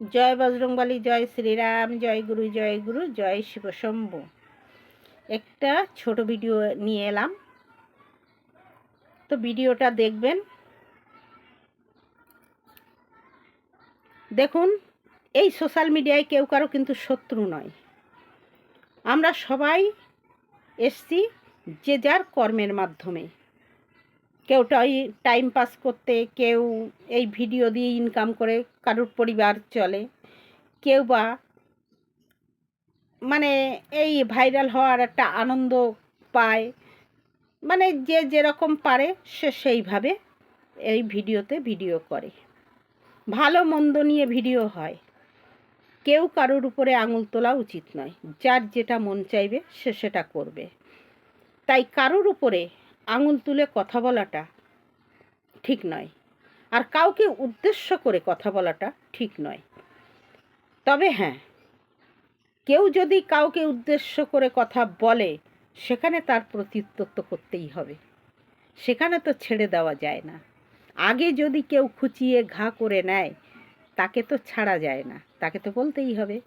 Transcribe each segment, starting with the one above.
জয় বজরংবলী, জয় শ্রীরাম, জয় গুরু জয় গুরু, জয় শিবশম্ভু একটা ছোট ভিডিও নিয়ে এলাম। তো ভিডিওটা দেখবেন। দেখুন, এই সোশ্যাল মিডিয়ায় কেউ কারও কিন্তু শত্রু নয়। আমরা সবাই এসছি যে যার কর্মের মাধ্যমে। কেউ টাইম পাস করতে, কেউ এই ভিডিও দিয়ে ইনকাম করে কারোর পরিবার চলে, কেউ বা মানে এই ভাইরাল হওয়ার একটা আনন্দ পায়। মানে যে যেরকম পারে সে সেইভাবে এই ভিডিওতে ভিডিও করে। ভালো মন্দ নিয়ে ভিডিও হয়। কেউ কারোর উপরে আঙুল তোলা উচিত নয়। যার যেটা মন চাইবে সে সেটা করবে। তাই কারোর উপরে আঙুল তুলে কথা বলাটা ঠিক নয়। আর কাউকে উদ্দেশ্য করে কথা বলাটা ঠিক নয়। তবে হ্যাঁ কেউ যদি কাউকে উদ্দেশ্য করে কথা বলে, সেখানে তার প্রত্যুত্তর করতেই হবে। সেখানে তো ছেড়ে দেওয়া যায় না। আগে যদি কেউ খুচিয়ে ঘা করে নেয়, তাকে তো ছাড়া যায় না। তাকে তো বলতেই হবে।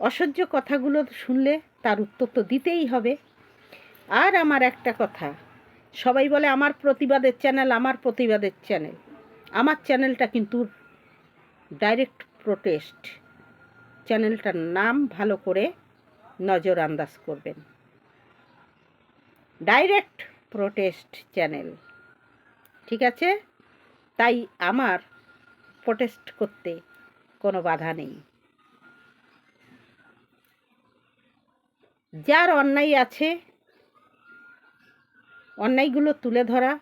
অসহ্য কথাগুলো শুনলে তার উত্তর তো দিতেই হবে। আর আমার একটা কথা, সবাই বলে আমার প্রতিবাদের চ্যানেল আমার প্রতিবাদের চ্যানেল আমার চ্যানেলটা কিন্তু ডাইরেক্ট প্রোটেস্ট চ্যানেলটার নাম ভালো করে নজর আন্দাজ করবেন। ডাইরেক্ট প্রোটেস্ট চ্যানেল ঠিক আছে? তাই আমার প্রোটেস্ট করতে কোনো বাধা নেই। যার অন্যায় আছে অন্যায়গুলো তুলে ধরা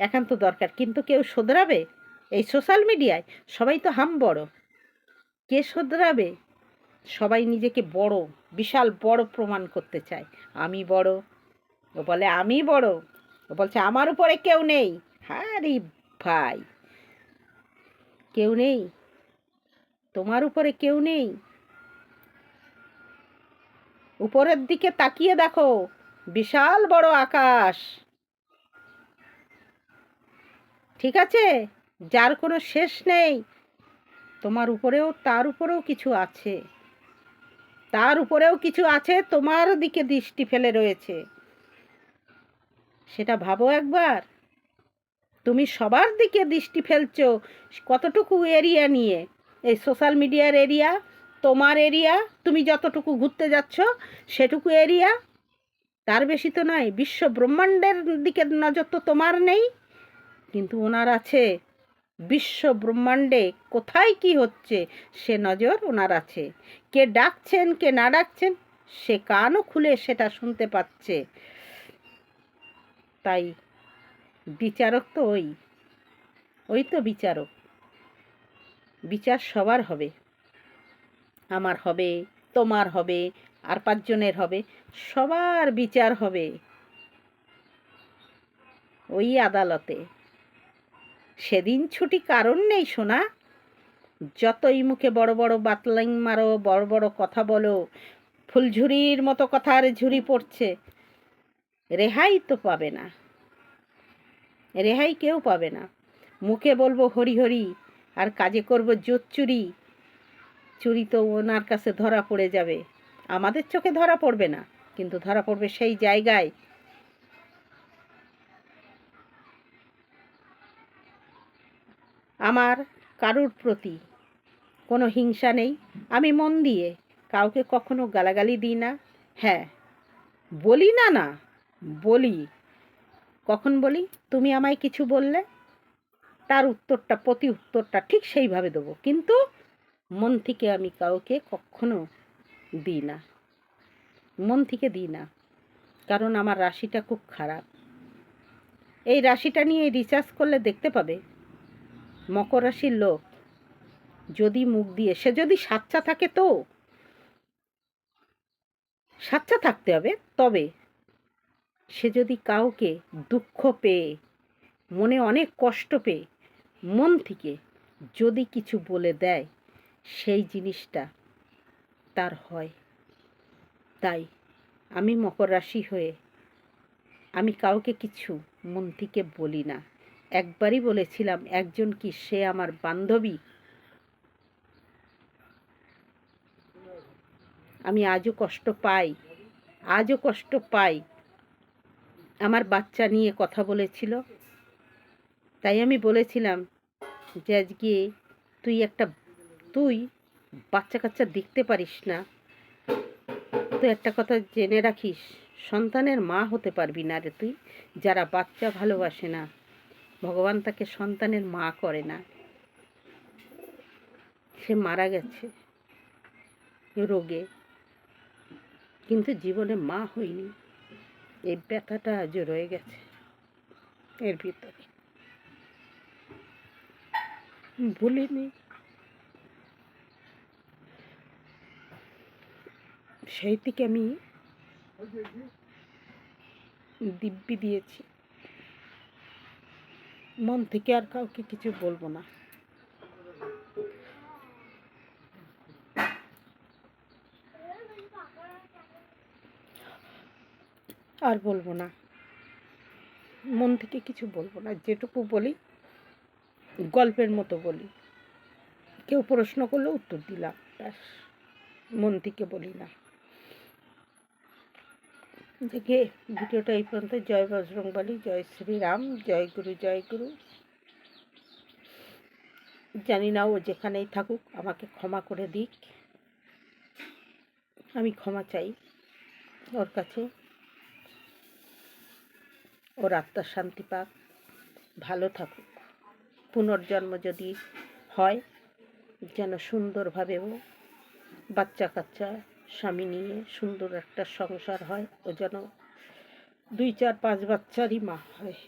একান্ত দরকার। কিন্তু কেউ শোধরাবে? এই সোশ্যাল মিডিয়ায় সবাই তো হাম বড়। কে শোধরাবে? সবাই নিজেকে বড়, বিশাল বড় প্রমাণ করতে চায়। আমি বড়। ও বলে, আমি বড়? ও বলছে, আমার উপরে কেউ নেই। হারি ভাই, কেউ নেই? তোমার উপরে কেউ নেই? উপরের দিকে তাকিয়ে দেখো, বিশাল বড় আকাশ। ঠিক আছে? যার কোনো শেষ নেই, তোমার উপরেও, তার উপরেও কিছু আছে। তার উপরেও কিছু আছে, তোমার দিকে দৃষ্টি ফেলে রয়েছে। সেটা ভাবো একবার। তুমি সবার দিকে দৃষ্টি ফেলছো কতটুকু এরিয়া নিয়ে? এই সোশ্যাল মিডিয়ার এরিয়া, তোমার এরিয়া, তুমি যতটুকু ঘুরতে যাচ্ছ সেটুকু এরিয়া? তার বেশি তো নয়, বিশ্ব ব্রহ্মাণ্ডের দিকে নজর তো তোমার নেই। কিন্তু ওনার আছে। বিশ্ব ব্রহ্মাণ্ডে কোথায় কি হচ্ছে সে নজর ওনার আছে। কে ডাকছেন, কে না ডাকছেন, সে কানও খুলে সেটা শুনতে পাচ্ছে। তাই বিচারক তো ওই ওই তো বিচারক। বিচার সবার হবে। আমার হবে, তোমার হবে, আর পাঁচজনের হবে, সবার বিচার হবে। ওই আদালতে। সেদিন ছুটি কারণ নেই শোনা যতই মুখে বড় বড় বাতলাইং মারো, বড় বড় কথা বলো, ফুলঝুরির মতো কথার ঝুরি পড়ছে। রেহাই তো পাবে না। রেহাই কেউ পাবে না। মুখে বলব হরি হরি, আর কাজে করব জোর চুরি। চুরি তো ওনার কাছে ধরা পড়ে যাবে। আমাদের চোখে ধরা পড়বে না, কিন্তু ধরা পড়বে সেই জায়গায় আমার কারুর প্রতি কোনো হিংসা নেই। আমি মন দিয়ে কাউকে কখনো গালাগালি দিই না। হ্যাঁ বলি না না, বলি। কখন বলি? তুমি আমায় কিছু বললে? তার উত্তরটা, প্রতি উত্তরটা ঠিক সেইভাবে দেবো। কিন্তু মন থেকে আমি কাউকে কখনো দিই না। মন থেকে দিই না, কারণ আমার রাশিটা খুব খারাপ। এই রাশিটা নিয়ে রিচার্জ করলে দেখতে পাবে মকর রাশির লোক। যদি মুখ দিয়ে, সে যদি সাচ্চা থাকে তো? সাচ্চা থাকতে হবে, তবে সে যদি কাউকে দুঃখ পেয়ে, মনে অনেক কষ্ট পেয়ে, মন থেকে যদি কিছু বলে দেয়, সেই জিনিসটা তার হয়। তাই আমি মকর রাশি হয়ে, আমি কাউকে কিছু মন থেকে বলি না। একবারই বলেছিলাম, একজন কি সে আমার বান্ধবী? আমি আজও কষ্ট পাই, আজও কষ্ট পাই। আমার বাচ্চা নিয়ে কথা বলেছিল, তাই আমি বলেছিলাম, যে আজকে তুই একটা, তুই বাচ্চা কাচ্চা দেখতে পারিস না। তো একটা কথা জেনে রাখিস, সন্তানের মা হতে পারবি না রে তুই, যারা বাচ্চা ভালোবাসে না। ভগবান তাকে সন্তানের মা করে না। সে মারা গেছে রোগে। কিন্তু জীবনে মা হয়নি। এই ব্যথাটা আজও রয়ে গেছে এর ভিতরে। ভুলিনি সেই থেকে আমি দিব্যি দিয়েছি। মন থেকে আর কাউকে কিছু বলব না। আর বলব না। মন থেকে কিছু বলব না, যেটুকু বলি, গল্পের মতো বলি। কেউ প্রশ্ন করলে উত্তর দিলাম, ব্যাস। মন থেকে বলি না। দেখে ভিডিওটা এই পর্যন্ত। জয় বজরংবলী, জয় শ্রীরাম, জয় গুরু জয় গুরু। জানি না ও যেখানেই থাকুক, আমাকে ক্ষমা করে দিক। আমি ক্ষমা চাই ওর কাছে। ওর আত্মার শান্তি পাক, ভালো থাকুক। পুনর্জন্ম যদি হয়, যেন সুন্দরভাবে ও বাচ্চা কাচ্চা স্বামী নিয়ে সুন্দর একটা সংসার হয়। ও যেন দুই চার পাঁচ বাচ্চারই মা হয়।